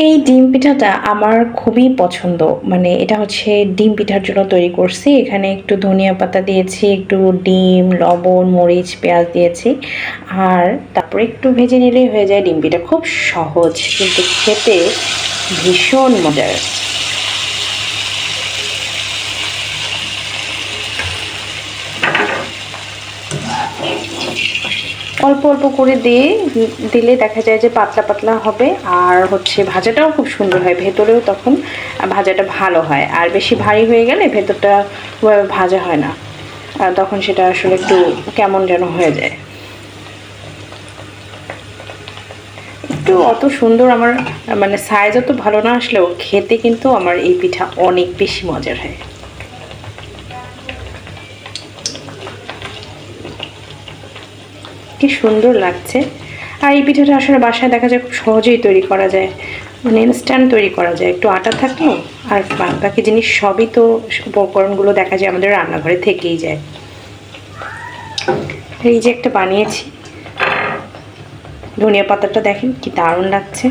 এই ডিম পিঠাটা আমার খুবই পছন্দ। মানে এটা হচ্ছে ডিম পিঠার জন্য তৈরি করছি। এখানে একটু ধনিয়া পাতা দিয়েছি, একটু ডিম, লবণ, মরিচ, পেঁয়াজ দিয়েছি। আর তারপরে একটু ভেজে নিলেই হয়ে যায় ডিম পিঠা। খুব সহজ, কিন্তু খেতে ভীষণ মজার। অল্প অল্প করে দিয়ে দিলে দেখা যায় যে পাতলা পাতলা হবে। আর হচ্ছে ভাজাটাও খুব সুন্দর হয় ভেতরেও তখন ভাজাটা ভালো হয়। আর বেশি ভারী হয়ে গেলে ভেতরটা ভাজা হয় না। তখন সেটা আসলে একটু কেমন যেন হয়ে যায়। একটু অত সুন্দর আমার মানে সাইজ অত ভালো না আসলেও খেতে কিন্তু আমার এই পিঠা অনেক বেশি মজার হয়। কি সুন্দর লাগছে। আর এই পিঠাটা আসলে বাসায় দেখা যায় খুব সহজেই তৈরি করা যায়। মানে ইনস্ট্যান্ট তৈরি করা যায়। একটু আটা থাকল আর বাকি জিনিস সবই তো উপকরণগুলো দেখা যায় আমাদের রান্নাঘরে থেকেই যায়। এই যে একটা বানিয়েছি। ধনিয়া পাতাটা দেখেন কি দারুণ লাগছে।